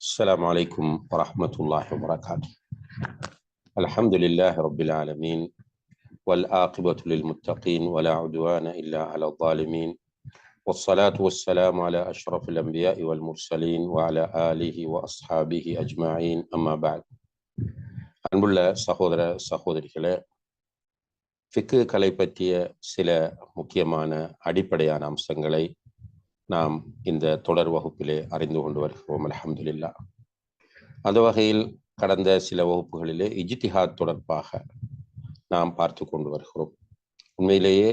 السلام عليكم ورحمة الله وبركاته الحمد لله رب العالمين والآقبة للمتقين ولا عدوان إلا على الظالمين والصلاة والسلام على أشرف الأنبياء والمرسلين وعلى آله وأصحابه أجمعين أما بعد அன்புள்ள சகோதர சகோதரிகளே ஃபிக்கு கலை பற்றிய சில முக்கியமான அடிப்படையான அம்சங்களை நாம் இந்த தொடர் வகுப்பிலே அறிந்து கொண்டு வருகிறோம் அலமதுல்லா அந்த வகையில் கடந்த சில வகுப்புகளிலே இஜித்திஹாத் தொடர்பாக நாம் பார்த்து கொண்டு வருகிறோம். உண்மையிலேயே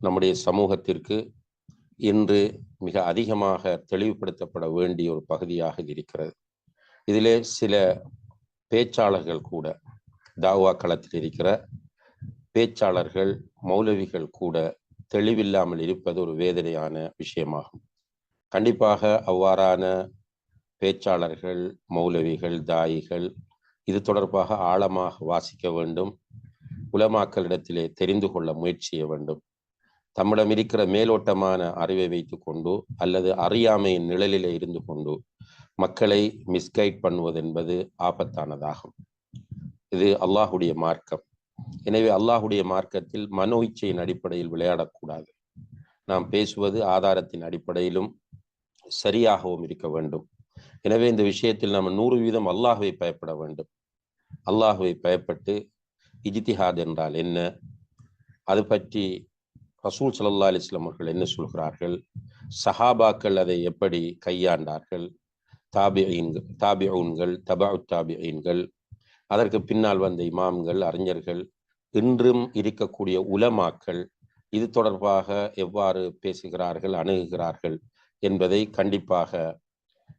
நம்முடைய சமூகத்திற்கு இன்று மிக அதிகமாக தெளிவுபடுத்தப்பட வேண்டிய ஒரு பகுதியாக இது இருக்கிறது. இதிலே சில பேச்சாளர்கள் கூட தாவா களத்தில் இருக்கிற பேச்சாளர்கள் மௌலவிகள் கூட தெளிவில்லாமல் இருப்பது ஒரு வேதனையான விஷயமாகும். கண்டிப்பாக அவ்வாறான பேச்சாளர்கள் மௌலவிகள் தாயிகள் இது தொடர்பாக ஆழமாக வாசிக்க வேண்டும். உலமாக்களிடத்திலே தெரிந்து கொள்ள முயற்சி செய்ய வேண்டும். தம்மிடம் இருக்கிற மேலோட்டமான அறிவை வைத்து கொண்டு அல்லது அறியாமையின் நிழலிலே இருந்து கொண்டு மக்களை மிஸ்கைட் பண்ணுவது என்பது ஆபத்தானதாகும். இது அல்லாஹுடைய மார்க்கம். எனவே அல்லாஹுடைய மார்க்கத்தில் மனோ இச்சையின் அடிப்படையில் விளையாடக்கூடாது. நாம் பேசுவது ஆதாரத்தின் அடிப்படையிலும் சரியாகவும் இருக்க வேண்டும். எனவே இந்த விஷயத்தில் நாம் நூறு வீதம் அல்லாஹுவை பயப்பட வேண்டும். அல்லாஹுவை பயப்பட்டு இஜித்திஹாத் என்றால் என்ன? அது பற்றி ரசூல் சல்லா அலிஸ்லாம் அவர்கள் என்ன சொல்கிறார்கள்? சஹாபாக்கள் அதை எப்படி கையாண்டார்கள்? தாபியீன்கள் தாபியூன்கள் தபா தாபியீன்கள் அதற்கு பின்னால் வந்த இமாம்கள் அறிஞர்கள் இன்றும் இருக்கக்கூடிய உலமாக்கள் இது தொடர்பாக எவ்வாறு பேசுகிறார்கள் அணுகுகிறார்கள் என்பதை கண்டிப்பாக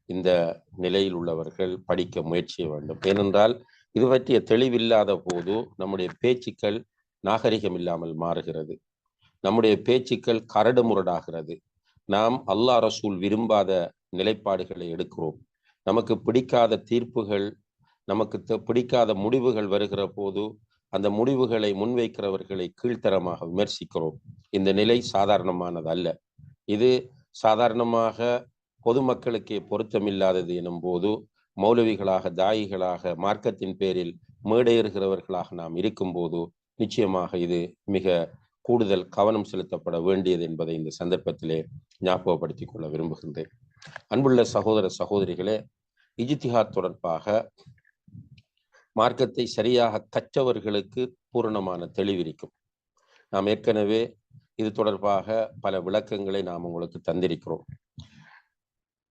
இந்த நிலையில் உள்ளவர்கள் படிக்க முயற்சி வேண்டும். ஏனென்றால் இது பற்றிய தெளிவில்லாத போது நம்முடைய பேச்சுக்கள் நாகரிகம் இல்லாமல் மாறுகிறது. நம்முடைய பேச்சுக்கள் கரடு முரடாகிறது. நாம் அல்லா ரசூல் விரும்பாத நிலைப்பாடுகளை எடுக்கிறோம். நமக்கு பிடிக்காத தீர்ப்புகள் நமக்கு பிடிக்காத முடிவுகள் வருகிற போது அந்த முடிவுகளை முன்வைக்கிறவர்களை கீழ்த்தரமாக விமர்சிக்கிறோம். இந்த நிலை சாதாரணமானது அல்ல. இது சாதாரணமாக பொதுமக்களுக்கே பொருத்தமில்லாதது எனும் போது மௌலவிகளாக தாயிகளாக மார்க்கத்தின் பேரில் மேடையேறுகிறவர்களாக நாம் இருக்கும்போது நிச்சயமாக இது மிக கூடுதல் கவனம் செலுத்தப்பட வேண்டியது என்பதை இந்த சந்தர்ப்பத்திலே ஞாபகப்படுத்திக் கொள்ள விரும்புகின்றேன். அன்புள்ள சகோதர சகோதரிகளே இஜித்திஹாத் தொடர்பாக மார்க்கத்தை சரியாக கற்றவர்களுக்கு பூரணமான தெளிவிருக்கும். நாம் ஏற்கனவே இது தொடர்பாக பல விளக்கங்களை நாம் உங்களுக்கு தந்திருக்கிறோம்.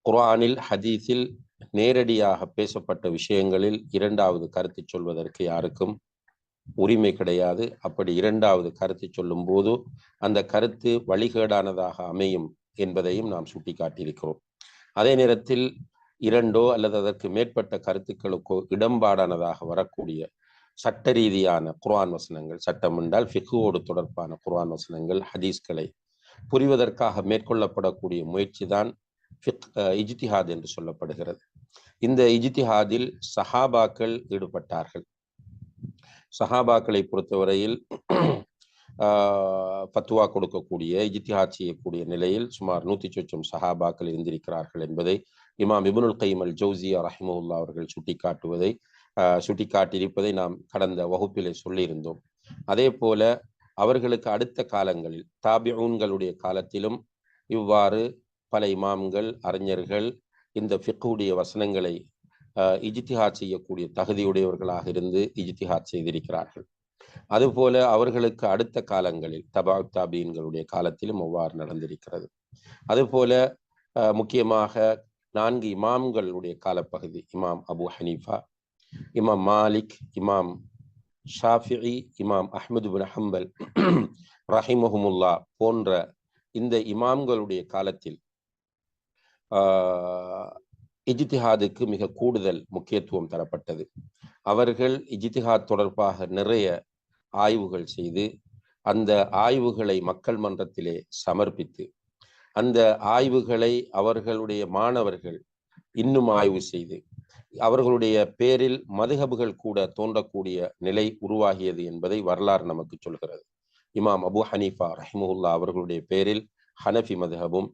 குர்ஆனில் ஹதீஸில் நேரடியாக பேசப்பட்ட விஷயங்களில் இரண்டாவது கருத்து சொல்வதற்கு யாருக்கும் உரிமை கிடையாது. அப்படி இரண்டாவது கருத்து சொல்லும் போது அந்த கருத்து வழிகேடானதாக அமையும் என்பதையும் நாம் சுட்டிக்காட்டியிருக்கிறோம். அதே நேரத்தில் இரண்டோ அல்லது அதற்கு மேற்பட்ட கருத்துக்களுக்கோ இடம்பாடானதாக வரக்கூடிய சட்ட ரீதியான குர்ஆன் வசனங்கள் சட்டம் என்றால் ஃபிகுவோடு தொடர்பான குர்ஆன் வசனங்கள் ஹதீஸ்களை புரிவதற்காக மேற்கொள்ளப்படக்கூடிய முயற்சி தான் இஜ்திஹாத் என்று சொல்லப்படுகிறது. இந்த இஜித்திஹாதில் சஹாபாக்கள் ஈடுபட்டார்கள். சஹாபாக்களை பொறுத்தவரையில் பத்துவா கொடுக்கக்கூடிய இஜித்திஹாத் செய்யக்கூடிய நிலையில் சுமார் நூத்தி சொச்சம் சஹாபாக்கள் இருந்திருக்கிறார்கள் என்பதை இமாம் இபுனுல் கைம் அல் ஜவுசியா ரஹிமுல்லா அவர்கள் சுட்டிக்காட்டுவதை சுட்டிக்காட்டியிருப்பதை நாம் கடந்த வகுப்பிலே சொல்லியிருந்தோம். அதே போல அவர்களுக்கு அடுத்த காலங்களில் தாபியூன்களுடைய காலத்திலும் இவ்வாறு பல இமாம்கள் அறிஞர்கள் இந்த ஃபிக்குடைய வசனங்களை இஜித்திஹா செய்யக்கூடிய தகுதியுடையவர்களாக இருந்து இஜித்திஹா செய்திருக்கிறார்கள். அதுபோல அவர்களுக்கு அடுத்த காலங்களில் தபா தாபீன்களுடைய காலத்திலும் அவ்வாறு நடந்திருக்கிறது. அதுபோல முக்கியமாக நான்கு இமாம்களுடைய காலப்பகுதி. இமாம் அபு ஹனீஃபா இமாம் மாலிக் இமாம் ஷாஃபி இமாம் அஹமது பின் ஹம்பல் ரஹிமஹமுல்லா போன்ற இந்த இமாம்களுடைய காலத்தில் இஜித்திஹாதுக்கு மிக கூடுதல் முக்கியத்துவம் தரப்பட்டது. அவர்கள் இஜித்திஹாத் தொடர்பாக நிறைய ஆய்வுகள் செய்து அந்த ஆய்வுகளை மக்கள் மன்றத்திலே சமர்ப்பித்து அந்த ஆய்வுகளை அவர்களுடைய மாணவர்கள் இன்னும் ஆய்வு செய்து அவர்களுடைய பேரில் மதுகபுகள் கூட தோன்றக்கூடிய நிலை உருவாகியது என்பதை வரலாறு நமக்கு சொல்கிறது. இமாம் அபு ஹனீஃபா ரஹிமுல்லா அவர்களுடைய பேரில் ஹனஃபி மதுஹபும்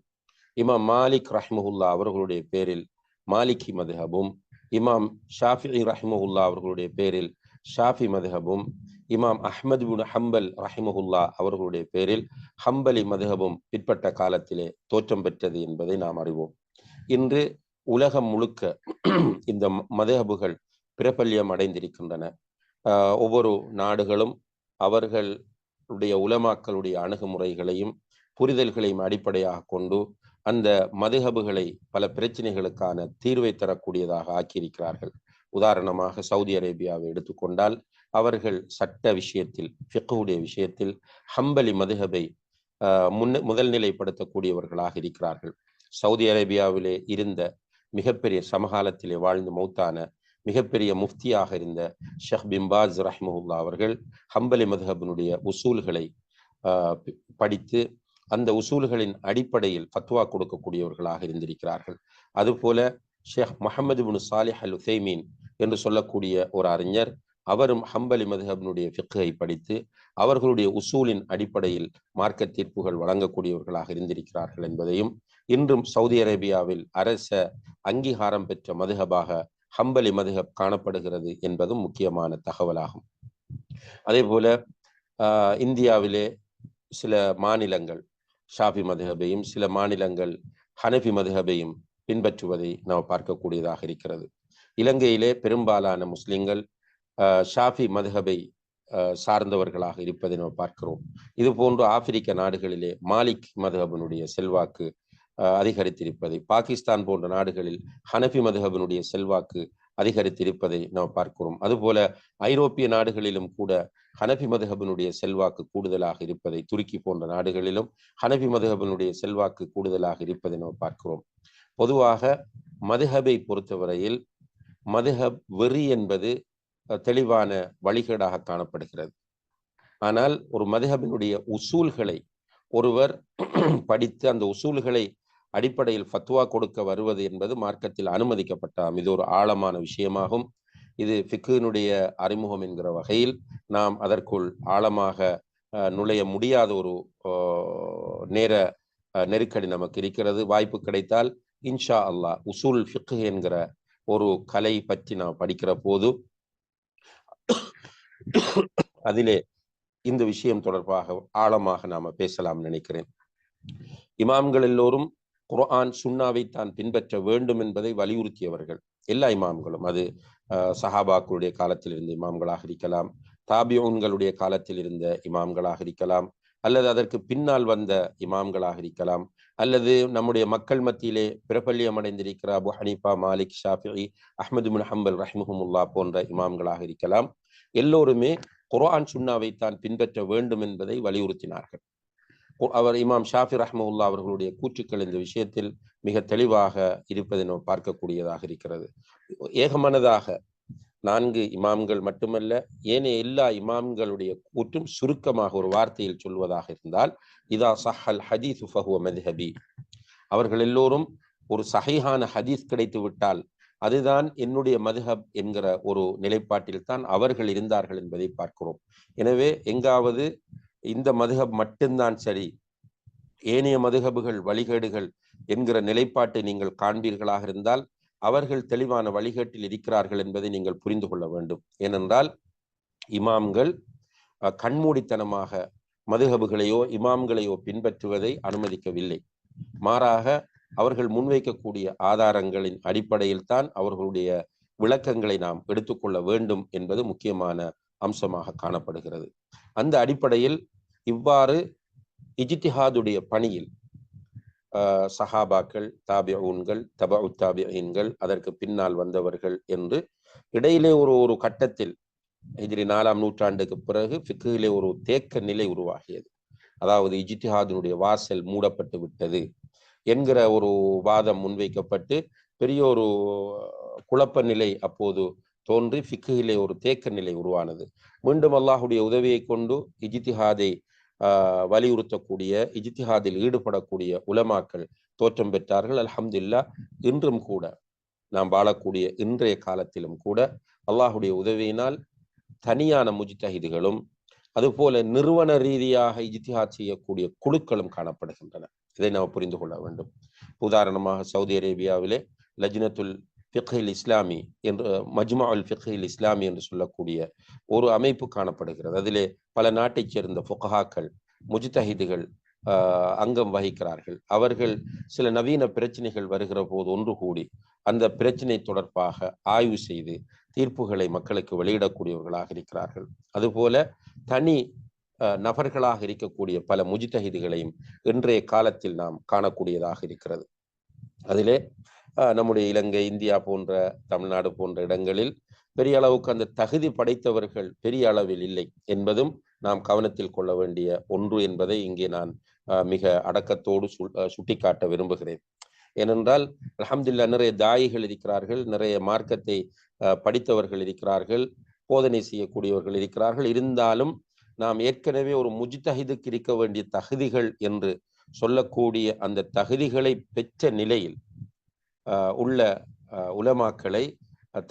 இமாம் மாலிக் ரஹ்மஹுல்லா அவர்களுடைய பேரில் மாலிகி மதுஹபும் இமாம் ஷாஃபி ரஹிமஹுல்லா அவர்களுடைய பேரில் ஷாஃபி மதுஹபும் இமாம் அஹ்மது பின் ஹம்பல் ரஹிமஹுல்லா அவர்களுடைய பேரில் ஹம்பலி மதுகபும் பிற்பட்ட காலத்திலே தோற்றம் பெற்றது என்பதை நாம் அறிவோம். இன்று உலகம் முழுக்க இந்த மதுகபுகள் பிரபல்யம் அடைந்திருக்கின்றன. ஒவ்வொரு நாடுகளும் அவர்களுடைய உலமாக்களுடைய அணுகுமுறைகளையும் புரிதல்களையும் அடிப்படையாக கொண்டு அந்த மதுகபுகளை பல பிரச்சனைகளுக்கான தீர்வை தரக்கூடியதாக ஆக்கியிருக்கிறார்கள். உதாரணமாக சவுதி அரேபியாவை எடுத்துக்கொண்டால் அவர்கள் சட்ட விஷயத்தில் ஃபிக்குடைய விஷயத்தில் ஹம்பலி மதுஹபை முன்ன முதல் நிலைப்படுத்தக்கூடியவர்களாக இருக்கிறார்கள். சவுதி அரேபியாவிலே இருந்த மிகப்பெரிய சமகாலத்திலே வாழ்ந்து மௌத்தான மிகப்பெரிய முஃப்தியாக இருந்த ஷெஹ் பிம்பாஸ் ரஹ்மஹுல்லா அவர்கள் ஹம்பலி மதுஹபினுடைய உசூல்களை படித்து அந்த உசூல்களின் அடிப்படையில் ஃபத்வா கொடுக்கக்கூடியவர்களாக இருந்திருக்கிறார்கள். அதுபோல ஷேக் முகமது பின் சாலிஹ் அல் உசைமீன் என்று சொல்லக்கூடிய ஒரு அறிஞர். அவரும் ஹம்பலி மதுஹபினுடைய ஃபிக்கை படித்து அவர்களுடைய உசூலின் அடிப்படையில் மார்க்க தீர்ப்புகள் வழங்கக்கூடியவர்களாக இருந்திருக்கிறார்கள் என்பதையும் இன்றும் சவுதி அரேபியாவில் அரச அங்கீகாரம் பெற்ற மதுஹபாக ஹம்பலி மதுஹப் காணப்படுகிறது என்பதும் முக்கியமான தகவலாகும். அதே போல இந்தியாவிலே சில மாநிலங்கள் ஷாஃபி மதுஹபையும் சில மாநிலங்கள் ஹனஃபி மதுஹபையும் பின்பற்றுவதை நாம் பார்க்கக்கூடியதாக இருக்கிறது. இலங்கையிலே பெரும்பாலான முஸ்லிம்கள் ஷாஃபி மதுஹபை சார்ந்தவர்களாக இருப்பதை நாம் பார்க்கிறோம். இது போன்று ஆப்பிரிக்க நாடுகளிலே மாலிக் மதுஹபனுடைய செல்வாக்கு அதிகரித்திருப்பதை பாகிஸ்தான் போன்ற நாடுகளில் ஹனஃபி மதுஹபனுடைய செல்வாக்கு அதிகரித்திருப்பதை நாம் பார்க்கிறோம். அதுபோல ஐரோப்பிய நாடுகளிலும் கூட ஹனஃபி மதுஹபனுடைய செல்வாக்கு கூடுதலாக இருப்பதை துருக்கி போன்ற நாடுகளிலும் ஹனஃபி மதுஹபனுடைய செல்வாக்கு கூடுதலாக இருப்பதை நாம் பார்க்கிறோம். பொதுவாக மதுஹபை பொறுத்தவரையில் மதுஹப் வெறி என்பது தெளிவான வழிகேடாக காணப்படுகிறது. ஆனால் ஒரு மதுஹபினுடைய உசூல்களை ஒருவர் படித்து அந்த உசூல்களை அடிப்படையில் ஃபத்வா கொடுக்க வருவது என்பது மார்க்கத்தில் அனுமதிக்கப்பட்டாம். இது ஒரு ஆழமான விஷயமாகும். இது ஃபிக்குனுடைய அறிமுகம் என்கிற வகையில் நாம் அதற்குள் ஆழமாக நுழைய முடியாத ஒரு நேர நெருக்கடி நமக்கு இருக்கிறது. வாய்ப்பு கிடைத்தால் இன்ஷா அல்லாஹ் உசூல் ஃபிக்கு என்கிற ஒரு கலை பற்றி நான் படிக்கிற போது அதிலே இந்த விஷயம் தொடர்பாக ஆழமாக நாம பேசலாம் நினைக்கிறேன். இமாம்கள் எல்லோரும் குர்ஆன் சுண்ணாவை தான் பின்பற்ற வேண்டும் என்பதை வலியுறுத்தியவர்கள். எல்லா இமாம்களும் அது சஹாபாக்களுடைய காலத்தில் இருந்த இமாம்களாக இருக்கலாம் தாபியோன்களுடைய காலத்தில் இருந்த இமாம்களாக இருக்கலாம் அல்லது அதற்கு பின்னால் வந்த இமாம்களாக இருக்கலாம் அல்லது நம்முடைய மக்கள் மத்தியிலே பிரபல்யம் அடைந்திருக்கிற Abu Hanifa Malik Shafi Ahmad bin Hanbal ரஹ்மஹமுல்லா போன்ற இமாம்களாக இருக்கலாம். எல்லோருமே குரான் சுண்ணாவை தான் பின்பற்ற வேண்டும் என்பதை வலியுறுத்தினார்கள். அவர் இமாம் ஷாஃபி ரஹ்மவுல்லா அவர்களுடைய கூற்றுக்கள் இந்த விஷயத்தில் மிக தெளிவாக இருப்பதை நாம் பார்க்கக்கூடியதாக இருக்கிறது. ஏகமனதாக நான்கு இமாம்கள் மட்டுமல்ல ஏனைய எல்லா இமாம்களுடைய கூற்றும் சுருக்கமாக ஒரு வார்த்தையில் சொல்வதாக இருந்தால் இதா சஹல் ஹதீஸ் ஃபஹுவ மதுஹபி. அவர்கள் எல்லோரும் ஒரு சஹைஹான ஹதீஸ் கிடைத்து விட்டால் அதுதான் என்னுடைய மதுஹப் என்கிற ஒரு நிலைப்பாட்டில் தான் அவர்கள் இருந்தார்கள் என்பதை பார்க்கிறோம். எனவே எங்காவது இந்த மதுஹப் மட்டும்தான் சரி ஏனைய மதுகபுகள் வழிகேடுகள் என்கிற நிலைப்பாட்டை நீங்கள் காண்பீர்களாக இருந்தால் அவர்கள் தெளிவான வழிகேட்டில் இருக்கிறார்கள் என்பதை நீங்கள் புரிந்து கொள்ள வேண்டும். ஏனென்றால் இமாம்கள் கண்மூடித்தனமாக மதுகபுகளையோ இமாம்களையோ பின்பற்றுவதை அனுமதிக்கவில்லை. மாறாக அவர்கள் முன்வைக்கக்கூடிய ஆதாரங்களின் அடிப்படையில் தான் அவர்களுடைய விளக்கங்களை நாம் எடுத்துக்கொள்ள வேண்டும் என்பது முக்கியமான அம்சமாக காணப்படுகிறது. அந்த அடிப்படையில் இவ்வாறு இஜித்திஹாதுடைய பணியில் சஹாபாக்கள் தாபியூன்கள் தபு தாபியன்கள் அதற்கு பின்னால் வந்தவர்கள் என்று இடையிலே ஒரு ஒரு கட்டத்தில் எதிரி நாலாம் நூற்றாண்டுக்கு பிறகு ஃபிக்கிலே ஒரு தேக்க நிலை உருவாகியது. அதாவது இஜித்திஹாதினுடைய வாசல் மூடப்பட்டு விட்டது என்கிற ஒரு வாதம் முன்வைக்கப்பட்டு பெரிய ஒரு குழப்ப நிலை அப்போது தோன்றி ஃபிக்குகிலே ஒரு தேக்க நிலை உருவானது. மீண்டும் அல்லாஹுடைய உதவியை கொண்டு இஜித்திஹாதை வலியுறுத்தக்கூடிய இஜித்திஹாதில் ஈடுபடக்கூடிய உலமாக்கள் தோற்றம் பெற்றார்கள். அல்ஹம்துல்லா இன்றும் கூட நாம் வாழக்கூடிய இன்றைய காலத்திலும் கூட அல்லாஹுடைய உதவியினால் தனியான முஜித்தஹிதுகளும் அதுபோல நிறுவன ரீதியாக இஜித்திஹாத் செய்யக்கூடிய குழுக்களும் காணப்படுகின்றன. இதை நாம் புரிந்து கொள்ள வேண்டும். உதாரணமாக சவுதி அரேபியாவிலே லஜ்னத்துல் ஃபிக்ஹில் இஸ்லாமி என்று மஜ்மா அல் ஃபிக்ஹில் இஸ்லாமி என்று சொல்லக்கூடிய ஒரு அமைப்பு காணப்படுகிறது. அதிலே பல நாட்டைச் சேர்ந்த ஃபுகஹாக்கள் முஜ்தஹிதுகள் அங்கம் வகிக்கிறார்கள். அவர்கள் சில நவீன பிரச்சனைகள் வருகிற போது ஒன்று கூடி அந்த பிரச்சனை தொடர்பாக ஆய்வு செய்து தீர்ப்புகளை மக்களுக்கு வெளியிடக்கூடியவர்களாக இருக்கிறார்கள். அதுபோல தனி நபர்களாக இருக்கக்கூடிய பல முஜித்தகிதுகளையும் இன்றைய காலத்தில் நாம் காணக்கூடியதாக இருக்கிறது. அதிலே நம்முடைய இலங்கை இந்தியா போன்ற தமிழ்நாடு போன்ற இடங்களில் பெரிய அளவுக்கு அந்த தகுதி படைத்தவர்கள் பெரிய அளவில் இல்லை என்பதும் நாம் கவனத்தில் கொள்ள வேண்டிய ஒன்று என்பதை இங்கே நான் மிக அடக்கத்தோடு சுட்டிக்காட்ட விரும்புகிறேன். ஏனென்றால் அலமதுல்லா நிறைய தாயிகள் இருக்கிறார்கள் நிறைய மார்க்கத்தை படித்தவர்கள் இருக்கிறார்கள் போதனை செய்யக்கூடியவர்கள் இருக்கிறார்கள். இருந்தாலும் நாம் ஏற்கனவே ஒரு முஜித்தஹிதுக்கு இருக்க வேண்டிய தகுதிகள் என்று சொல்லக்கூடிய அந்த தகுதிகளை பெற்ற நிலையில் உள்ள உலமாக்களை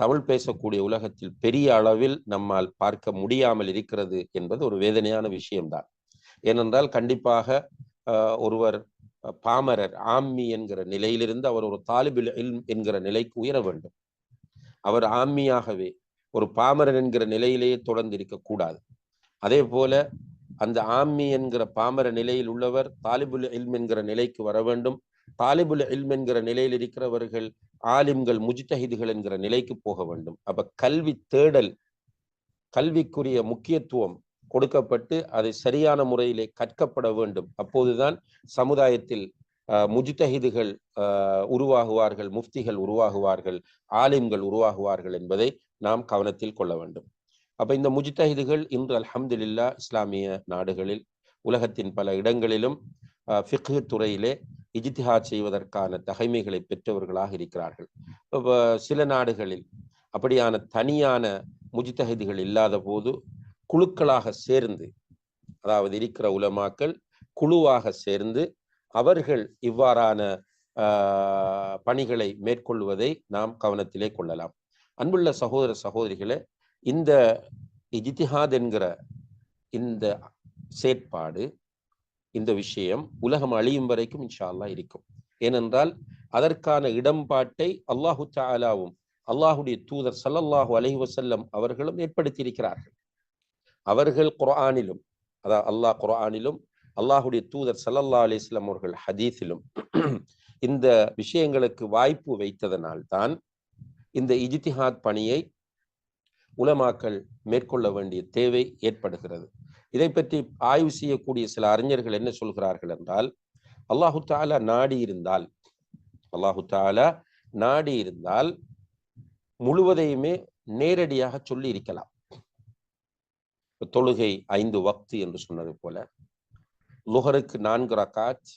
தமிழ் பேசக்கூடிய உலகத்தில் பெரிய அளவில் நம்மால் பார்க்க முடியாமல் இருக்கிறது என்பது ஒரு வேதனையான விஷயம்தான். ஏனென்றால் கண்டிப்பாக ஒருவர் பாமரர் ஆம்மி என்கிற நிலையிலிருந்து அவர் ஒரு தாலிபில் என்கிற நிலைக்கு உயர வேண்டும். அவர் ஆம்மியாகவே ஒரு பாமரன் என்கிற நிலையிலேயே தொடர்ந்து இருக்கக்கூடாது அதே போல அந்த ஆம்மி என்கிற பாமர நிலையில் உள்ளவர் தாலிபுல் இல்ம் என்கிற நிலைக்கு வர வேண்டும். தாலிபுல் இல்ம் என்கிற நிலையில் இருக்கிறவர்கள் ஆலிம்கள் முஜித்தஹிதுகள் என்கிற நிலைக்கு போக வேண்டும். அப்ப கல்வி தேடல் கல்விக்குரிய முக்கியத்துவம் கொடுக்கப்பட்டு அதை சரியான முறையிலே கற்கப்பட வேண்டும். அப்போதுதான் சமுதாயத்தில் முஜித்தஹிதுகள் உருவாகுவார்கள் முஃப்திகள் உருவாகுவார்கள் ஆலிம்கள் உருவாகுவார்கள் என்பதை நாம் கவனத்தில் கொள்ள வேண்டும். அப்ப இந்த முஜித்தஹிதுகள் இன்று அல்ஹம்துலில்லா இஸ்லாமிய நாடுகளில் உலகத்தின் பல இடங்களிலும் ஃபிக்கு துறையிலே இஜித்திஹாத் செய்வதற்கான தகைமைகளை பெற்றவர்களாக இருக்கிறார்கள். சில நாடுகளில் அப்படியான தனியான முஜித்தகதிகள் இல்லாத போது குழுக்களாக சேர்ந்து அதாவது இருக்கிற உலமாக்கள் குழுவாக சேர்ந்து அவர்கள் இவ்வாறான பணிகளை மேற்கொள்வதை நாம் கவனத்திலே கொள்ளலாம். அன்புள்ள சகோதர சகோதரிகளே இந்த இஜித்திஹாத் என்கிற இந்த செயற்பாடு இந்த விஷயம் உலகம் அழியும் வரைக்கும் இன்ஷா அல்லா இருக்கும். ஏனென்றால் அதற்கான இடம்பாட்டை அல்லாஹு தாலாவும் அல்லாஹுடைய தூதர் சல்லல்லாஹு அலஹி வசல்லம் அவர்களும் ஏற்படுத்தியிருக்கிறார்கள். அவர்கள் குரானிலும் அதாவது அல்லாஹ் குரானிலும் அல்லாஹுடைய தூதர் சல்லல்லா அலிஸ்லாம் அவர்கள் ஹதீஸிலும் இந்த விஷயங்களுக்கு வாய்ப்பு வைத்ததனால் தான் இந்த இஜித்திஹாத் பணியை உலமாக்கள் மேற்கொள்ள வேண்டிய தேவை ஏற்படுகிறது. இதை பற்றி ஆய்வு செய்யக்கூடிய சில அறிஞர்கள் என்ன சொல்கிறார்கள் என்றால் அல்லாஹு தாலா நாடி இருந்தால் அல்லாஹு தாலா நாடி இருந்தால் முழுவதையுமே நேரடியாக சொல்லி இருக்கலாம். தொழுகை ஐந்து வக்து என்று சொன்னது போல லுஹருக்கு நான்கு ரக்காத்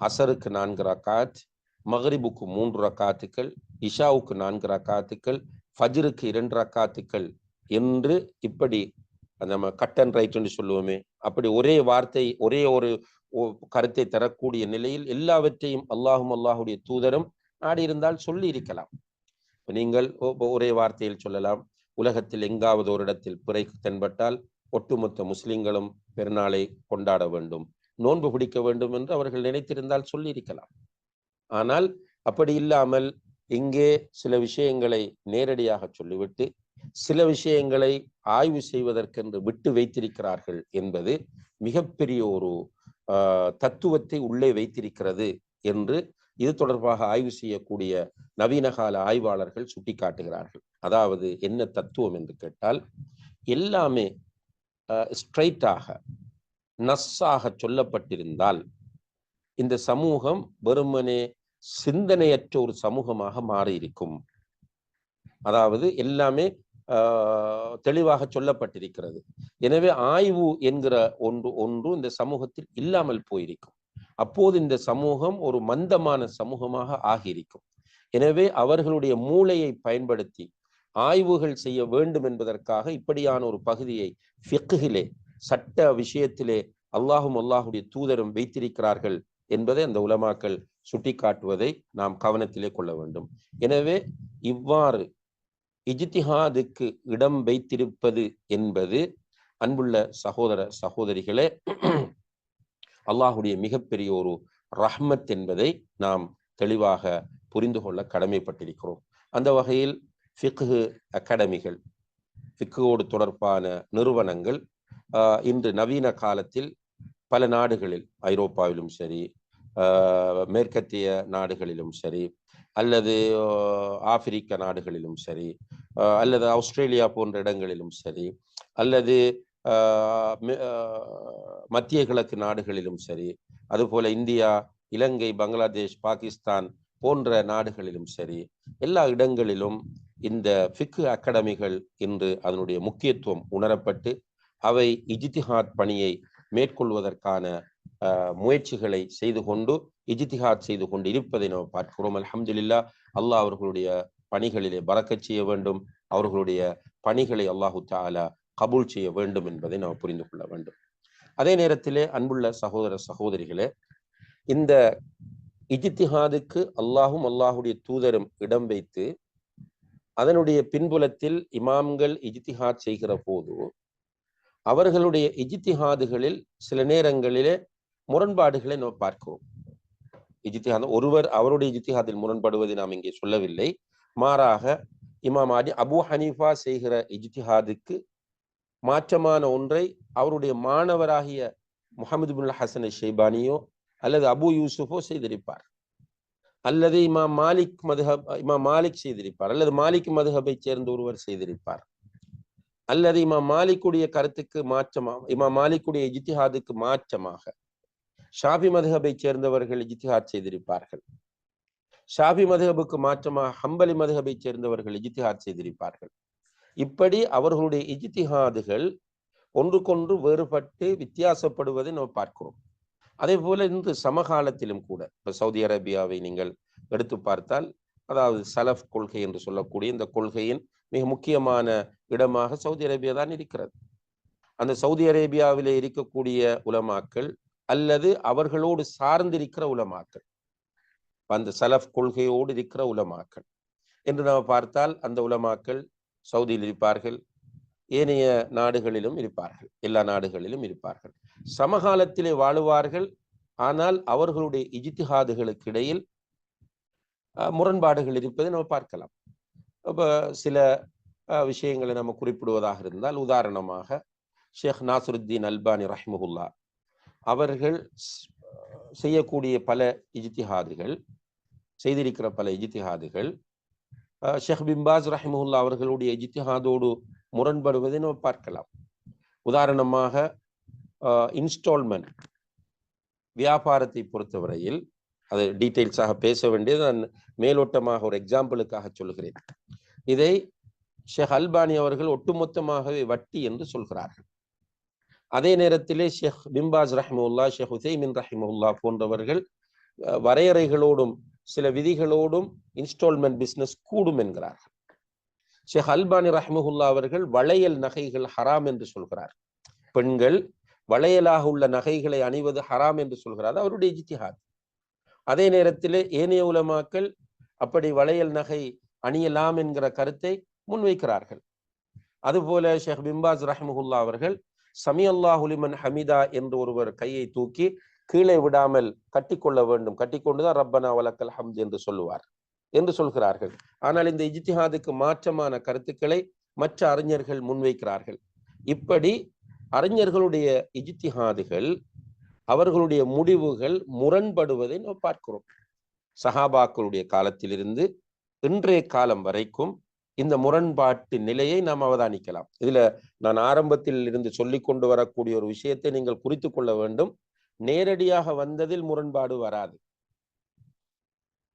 அசருக்கு நான்கு ரக்காத் மஹரிபுக்கு மூன்று ரக்காத்துக்கள் இஷாவுக்கு நான்கு ரக்காத்துக்கள் ஃபஜ்ருக்கு இரண்டு ரக்காத்துக்கள் என்று இப்படி நம்ம கட் அண்ட் ரைட்னு சொல்லுவோமே. அப்படி ஒரே வார்த்தை ஒரே ஒரு கருத்தை தரக்கூடிய நிலையில் எல்லாவற்றையும் அல்லாஹும் அல்லாஹுடைய தூதரும் நாடி இருந்தால் சொல்லி இருக்கலாம். நீங்கள் ஒரே வார்த்தையில் சொல்லலாம். உலகத்தில் எங்காவது ஒரு இடத்தில் பிறை தென்பட்டால் ஒட்டுமொத்த முஸ்லிம்களும் பெருநாளை கொண்டாட வேண்டும். நோன்பு பிடிக்க வேண்டும் என்று அவர்கள் நினைத்திருந்தால் சொல்லி இருக்கலாம். ஆனால் அப்படி இல்லாமல் இங்கே சில விஷயங்களை நேரடியாக சொல்லிவிட்டு சில விஷயங்களை ஆய்வு செய்வதற்கென்று விட்டு வைத்திருக்கிறார்கள் என்பது மிகப்பெரிய ஒரு தத்துவத்தை உள்ளே வைத்திருக்கிறது என்று இது தொடர்பாக ஆய்வு செய்யக்கூடிய நவீன கால ஆய்வாளர்கள் சுட்டிக்காட்டுகிறார்கள். அதாவது என்ன தத்துவம் என்று கேட்டால் எல்லாமே ஸ்ட்ரைட்டாக நஸ்ஸாக சொல்லப்பட்டிருந்தால் இந்த சமூகம் வெறுமனே சிந்தனையற்ற ஒரு சமூகமாக மாறியிருக்கும். அதாவது எல்லாமே தெளிவாக சொல்லப்பட்டிருக்கிறது. எனவே ஆய்வு என்கிற ஒன்று ஒன்று இந்த சமூகத்தில் இல்லாமல் போயிருக்கும். அப்போது இந்த சமூகம் ஒரு மந்தமான சமூகமாக ஆகியிருக்கும். எனவே அவர்களுடைய மூளையை பயன்படுத்தி ஆய்வுகள் செய்ய வேண்டும் என்பதற்காக இப்படியான ஒரு பகுதியை ஃபிக்குகிலே சட்ட விஷயத்திலே அல்லாஹும் அல்லாஹுடைய தூதரும் வைத்திருக்கிறார்கள் என்பதை அந்த உலமாக்கள் சுட்டிக்காட்டுவதை நாம் கவனத்திலே கொள்ள வேண்டும். எனவே இவ்வாறு இஜித்திஹாதுக்கு இடம் வைத்திருப்பது என்பது அன்புள்ள சகோதர சகோதரிகளே அல்லாஹுடைய மிகப்பெரிய ஒரு ரஹ்மத் என்பதை நாம் தெளிவாக புரிந்து கொள்ள கடமைப்பட்டிருக்கிறோம். அந்த வகையில் ஃபிக்கு அகாடமிகள் ஃபிக்குவோடு தொடர்பான நிறுவனங்கள் இன்று நவீன காலத்தில் பல நாடுகளில் ஐரோப்பாவிலும் சரி மேற்கத்திய நாடுகளிலும் சரி அல்லது ஆப்பிரிக்க நாடுகளிலும் சரி அல்லது ஆஸ்திரேலியா போன்ற இடங்களிலும் சரி அல்லது மத்திய கிழக்கு நாடுகளிலும் சரி அதுபோல இந்தியா இலங்கை பங்களாதேஷ் பாகிஸ்தான் போன்ற நாடுகளிலும் சரி எல்லா இடங்களிலும் இந்த ஃபிக்கு அகாடமிகள் இன்று அதனுடைய முக்கியத்துவம் உணரப்பட்டு அவை இஜித்திஹாத் பணியை மேற்கொள்வதற்கான முயற்சிகளை செய்து கொண்டு இஜித்திஹாத் செய்து கொண்டு இருப்பதை நாம் பார்க்கிறோம். அலமதுல்லா அல்லாஹ் அவர்களுடைய பணிகளிலே பறக்கச் செய்ய வேண்டும். அவர்களுடைய பணிகளை அல்லாஹு தாலா கபூல் செய்ய வேண்டும் என்பதை நாம் புரிந்து கொள்ள வேண்டும். அதே நேரத்திலே அன்புள்ள சகோதர சகோதரிகளே இந்த இஜித்திஹாதுக்கு அல்லாஹும் அல்லாஹுடைய தூதரும் இடம் வைத்து அதனுடைய பின்புலத்தில் இமாம்கள் இஜித்திஹாத் செய்கிற போது அவர்களுடைய இஜித்திஹாதுகளில் சில நேரங்களிலே முரண்பாடுகளை நம்ம பார்க்கிறோம். இஜித்திஹாதம் ஒருவர் அவருடைய இஜித்திஹாதில் முரண்படுவதை நாம் இங்கே சொல்லவில்லை. மாறாக இமாம் அலி அபு ஹனீஃபா செய்கிற இஜித்திஹாதுக்கு மாற்றமான ஒன்றை அவருடைய மாணவராகிய முகமது பின் ஹசன் ஷெய்பானியோ அல்லது அபு யூசுஃபோ செய்திருப்பார். அல்லது இமாம் மாலிக் மதுஹப் இமாம் மாலிக் செய்திருப்பார். அல்லது மாலிக் மதுஹபை சேர்ந்த ஒருவர் செய்திருப்பார். அல்லது இமாம் மாலிக்குடைய கருத்துக்கு மாற்றமாக இமாம் மாலிக்குடைய இஜித்திஹாதுக்கு மாற்றமாக ஷாபி மதுஹபை சேர்ந்தவர்கள் இஜித்திஹாத் செய்திருப்பார்கள். ஷாபி மதுஹபுக்கு மாற்றமாக ஹம்பலி மதுஹபை சேர்ந்தவர்கள் இஜித்திஹாத் செய்திருப்பார்கள். இப்படி அவர்களுடைய இஜித்திஹாதுகள் ஒன்றுக்கொன்று வேறுபட்டு வித்தியாசப்படுவதை நாம் பார்க்கிறோம். அதே போல இன்று சமகாலத்திலும் கூட இப்ப சவுதி அரேபியாவை நீங்கள் எடுத்து பார்த்தால் அதாவது சலஃப் கொள்கை என்று சொல்லக்கூடிய இந்த கொள்கையின் மிக முக்கியமான இடமாக சவுதி அரேபியா தான் இருக்கிறது. அந்த சவுதி அரேபியாவிலே இருக்கக்கூடிய உலமாக்கள் அல்லது அவர்களோடு சார்ந்திருக்கிற உலமாக்கள். அந்த சலஃப் கொள்கையோடு இருக்கிற உலமாக்கள். என்று நாம் பார்த்தால் அந்த உலமாக்கள் சவுதியில் இருப்பார்கள் ஏனைய நாடுகளிலும் இருப்பார்கள் எல்லா நாடுகளிலும் இருப்பார்கள். சமகாலத்திலே வாழுவார்கள் ஆனால் அவர்களுடைய இஜித்திஹாதுகளுக்கு இடையில் முரண்பாடுகள் இருப்பதை நம்ம பார்க்கலாம். இப்போ சில விஷயங்களை நம்ம குறிப்பிடுவதாக இருந்தால் உதாரணமாக ஷேக் நாசருத்தீன் அல்பானி ரஹ்முல்லா அவர்கள் செய்யக்கூடிய பல இஜித்திஹாதுகள் செய்திருக்கிற பல இஜித்திஹாதுகள் ஷேக் பிம்பாஸ் ரஹிமுல்லா அவர்களுடைய இஜித்திஹாதோடு முரண்படுவதை நம்ம பார்க்கலாம். உதாரணமாக இன்ஸ்டால்மெண்ட் வியாபாரத்தை பொறுத்தவரையில் அது டீட்டெயில்ஸாக பேச வேண்டியது நான் மேலோட்டமாக ஒரு எக்ஸாம்பிளுக்காக சொல்கிறேன். இதை ஷேக் அல்பானி அவர்கள் ஒட்டுமொத்தமாகவே வட்டி என்று சொல்கிறார்கள். அதே நேரத்திலே ஷேக் பிம்பாஸ் ரஹிமுல்லா ஷேக் ஹுசைமின் ரஹிமுல்லா போன்றவர்கள் வரையறைகளோடும் சில விதிகளோடும் இன்ஸ்டால்மெண்ட் பிசினஸ் கூடும் என்கிறார்கள். ஷேக் அல்பானி ரஹ்மஹுல்லா அவர்கள் வளையல் நகைகள் ஹராம் என்று சொல்கிறார். பெண்கள் வளையலாக உள்ள நகைகளை அணிவது ஹராம் என்று சொல்கிறார். அவருடைய ஜித்திஹாத் அதே நேரத்தில் ஏனைய உலமாக்கள் அப்படி வளையல் நகை அணியலாம் என்கிற கருத்தை முன்வைக்கிறார்கள். அதுபோல ஷேக் பிம்பாஸ் ரஹ்மஹுல்லா அவர்கள் சமி அல்லாஹுலிமன் ஹமிதா என்று ஒருவர் கையை தூக்கி கீழே விடாமல் கட்டிக்கொள்ள வேண்டும். கட்டிக்கொண்டுதான் ரப்பனா வலக்கல் ஹம்த் என்று சொல்லுவார் என்று சொல்கிறார்கள். ஆனால் இந்த இஜ்திஹாதுக்கு மாற்றமான கருத்துக்களை மற்ற அறிஞர்கள் முன்வைக்கிறார்கள். இப்படி அறிஞர்களுடைய இஜ்திஹாதுகள் அவர்களுடைய முடிவுகள் முரண்படுவதை நாம் பார்க்கிறோம். சஹாபாக்களுடைய காலத்திலிருந்து இன்றைய காலம் வரைக்கும் இந்த முரண்பாட்டு நிலையை நாம் அவதானிக்கலாம். இதுல நான் ஆரம்பத்தில் இருந்து சொல்லி கொண்டு வரக்கூடிய ஒரு விஷயத்தை நீங்கள் குறித்து கொள்ள வேண்டும். நேரடியாக வந்ததில் முரண்பாடு வராது.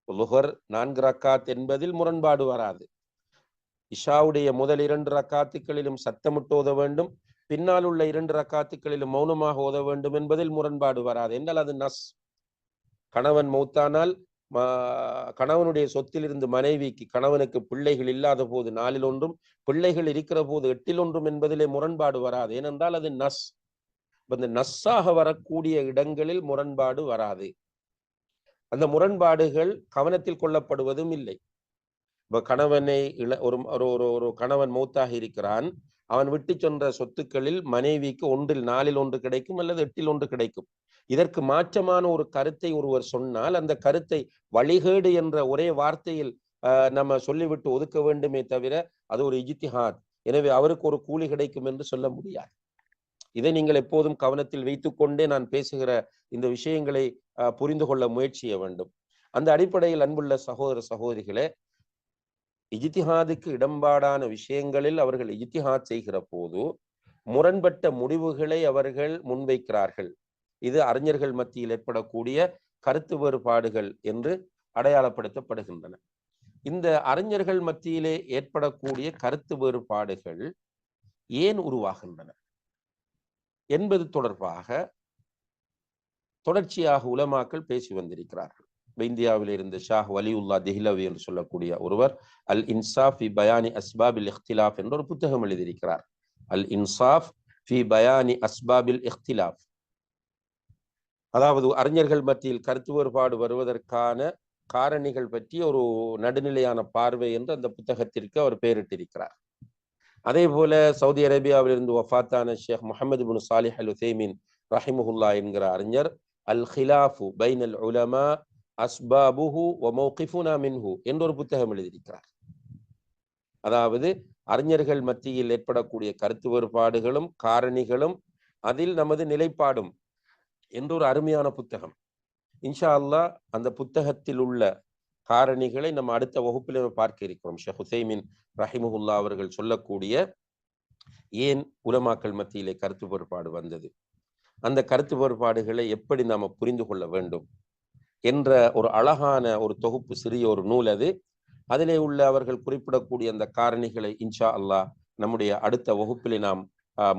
லுகர் நான்கு ரக்காத் என்பதில் முரண்பாடு வராது. இஷாவுடைய முதல் இரண்டு ரக்காத்துக்களிலும் சத்தமிட்டு ஓத வேண்டும். பின்னால் உள்ள இரண்டு ரக்காத்துக்களிலும் மௌனமாக ஓத வேண்டும் என்பதில் முரண்பாடு வராது. என்றால் அது நஸ். கணவன் மௌத்தானால் கணவனுடைய சொத்திலிருந்து மனைவிக்கு கணவனுக்கு பிள்ளைகள் இல்லாத போது நாலில் ஒன்றும் பிள்ளைகள் இருக்கிற போது எட்டில் ஒன்றும் என்பதிலே முரண்பாடு வராது. ஏனென்றால் அது நஸ். இந்த நஸ்ஸாக வரக்கூடிய இடங்களில் முரண்பாடு வராது. அந்த முரண்பாடுகள் கவனத்தில் கொள்ளப்படுவதும் இல்லை. இப்ப கணவனை இள ஒரு ஒரு ஒரு கணவன் மௌத்தாக இருக்கிறான். அவன் விட்டு சென்ற சொத்துக்களில் மனைவிக்கு ஒன்றில் நாலில் ஒன்று கிடைக்கும் அல்லது எட்டில் ஒன்று கிடைக்கும். இதற்கு மாற்றமான ஒரு கருத்தை ஒருவர் சொன்னால் அந்த கருத்தை வழிகேடு என்ற ஒரே வார்த்தையில் நம்ம சொல்லிவிட்டு ஒதுக்க வேண்டுமே தவிர அது ஒரு இஜித்திஹாத். எனவே அவருக்கு ஒரு கூலி கிடைக்கும் என்று சொல்ல முடியாது. இதை நீங்கள் எப்போதும் கவனத்தில் வைத்துக்கொண்டே நான் பேசுகிற இந்த விஷயங்களை புரிந்து கொள்ள முயற்சிய வேண்டும். அந்த அடிப்படையில் அன்புள்ள சகோதர சகோதரிகளே இஜித்திஹாதுக்கு இடம்பாடான விஷயங்களில் அவர்கள் இஜித்திஹாத் செய்கிற போது முரண்பட்ட முடிவுகளை அவர்கள் முன்வைக்கிறார்கள். இது அறிஞர்கள் மத்தியில் ஏற்படக்கூடிய கருத்து வேறுபாடுகள் என்று அடையாளப்படுத்தப்படுகின்றன. இந்த அறிஞர்கள் மத்தியிலே ஏற்படக்கூடிய கருத்து வேறுபாடுகள் ஏன் உருவாகின்றன? என்பது தொடர்பாக தொடர்ச்சியாக உலமாக்கள் பேசி வந்திருக்கிறார்கள். இந்தியாவில் இருந்த ஷாஹ் வலியுல்லா திஹ்லவி என்று சொல்லக்கூடிய ஒருவர் அல் இன்சாஃப் ஃபி பயானி அஸ்பாபில் இஹ்திலாஃப் என்ற ஒரு புத்தகம் எழுதியிருக்கிறார். அல் இன்சாஃப் ஃபி பயானி அஸ்பாபில் இஹ்திலாஃப். அதாவது அறிஞர்கள் மத்தியில் கருத்து வேறுபாடு வருவதற்கான காரணிகள் பற்றி ஒரு நடுநிலையான பார்வை என்று அந்த புத்தகத்திற்கு அவர் பெயரிட்டிருக்கிறார். அதே போல சவுதி அரேபியாவிலிருந்து வஃத்தான Sheikh Muhammad bin Salih al Uthaymeen ரஹிமுல்லா என்கிற அறிஞர் அல் ஹிலாஃபு பைன் அல் உலமா அஸ்பாபுஹு ஒமௌகிஃபுனா மின்ஹு என்ற ஒரு புத்தகம் எழுதியிருக்கிறார். அதாவது அறிஞர்கள் மத்தியில் ஏற்படக்கூடிய கருத்து வேறுபாடுகளும் காரணிகளும் அதில் நமது நிலைப்பாடும் என்ற ஒரு அருமையான புத்தகம். இன்ஷா அல்லா அந்த புத்தகத்தில் உள்ள காரணிகளை நம்ம அடுத்த வகுப்பில் பார்க்க இருக்கிறோம். ஷேக் ஹுசைமின் ரஹிமுல்லா அவர்கள் சொல்லக்கூடிய ஏன் உலமாக்கள் மத்தியிலே கருத்து வேறுபாடு வந்தது? அந்த கருத்து வேறுபாடுகளை எப்படி நாம புரிந்து கொள்ள வேண்டும்? என்ற ஒரு அழகான ஒரு தொகுப்பு சிறிய ஒரு நூல் அது. அதிலே உள்ள அவர்கள் குறிப்பிடக்கூடிய அந்த காரணிகளை இன்ஷா அல்லாஹ் நம்முடைய அடுத்த வகுப்பிலே நாம்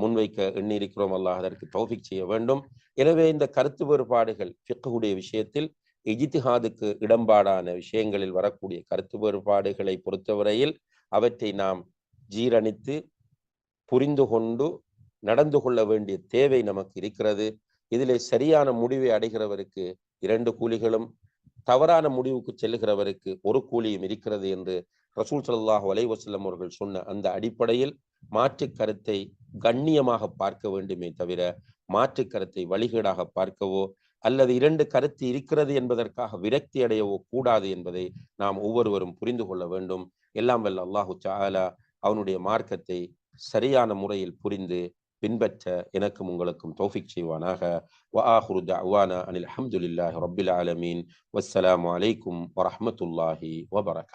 முன்வைக்க எண்ணியிருக்கிறோம். அல்லாஹ் அதற்கு தௌஃபிக் செய்ய வேண்டும். எனவே இந்த கருத்து வேறுபாடுகள் ஃபிக்குடைய விஷயத்தில் இஜித்திஹாதுக்கு இடம்பாடான விஷயங்களில் வரக்கூடிய கருத்து வேறுபாடுகளை பொறுத்தவரையில் அவற்றை நாம் ஜீரணித்து புரிந்து கொண்டு நடந்து கொள்ள வேண்டிய தேவை நமக்கு இருக்கிறது. இதிலே சரியான முடிவை அடைகிறவருக்கு இரண்டு கூலிகளும் தவறான முடிவுக்கு செல்லுகிறவருக்கு ஒரு கூலியும் இருக்கிறது என்று ரசூல் சல்லாஹ் வலைவசல்லம் அவர்கள் சொன்ன அந்த அடிப்படையில் மாற்று கருத்தை கண்ணியமாக பார்க்க வேண்டுமே தவிர மாற்று கருத்தை வழிகேடாக பார்க்கவோ அல்லது இரண்டு கருத்து இருக்கிறது என்பதற்காக விரக்தி அடையவோ கூடாது என்பதை நாம் ஒவ்வொருவரும் புரிந்து கொள்ள வேண்டும். எல்லாம் வல்ல அல்லாஹு சாலா அவனுடைய மார்க்கத்தை சரியான முறையில் புரிந்து பின்பற்ற எனக்கும் உங்களுக்கும் தௌஃபிக் செய்வானாக வ ஆஹுரு தவானா அனில் அஹமதுல்லாஹி ரபில் ஆலமீன் வஸ்ஸலாம் அலைக்கும் வரமத்துல்லாஹி வபரக்